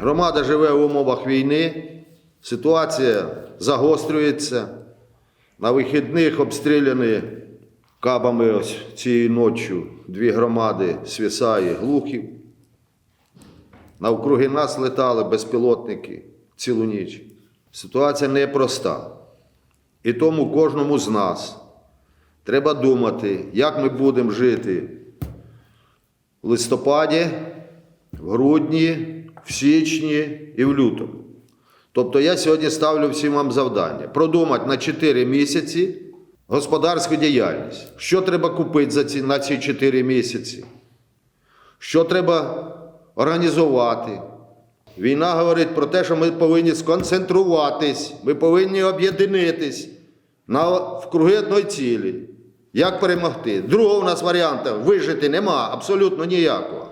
Громада живе в умовах війни, ситуація загострюється. На вихідних обстріляні кабами ось цією ночі дві громади Свіса і Глухів. Навкруги нас летали безпілотники цілу ніч. Ситуація непроста. І тому кожному з нас треба думати, як ми будемо жити в листопаді, в грудні, в січні і в лютому. Тобто я сьогодні ставлю всім вам завдання продумати на 4 місяці господарську діяльність. Що треба купити за ці, на ці 4 місяці? Що треба організувати? Війна говорить про те, що ми повинні сконцентруватись, ми повинні об'єднатись на, в круги одної цілі. Як перемогти? Другого у нас варіанту вижити нема абсолютно ніякого.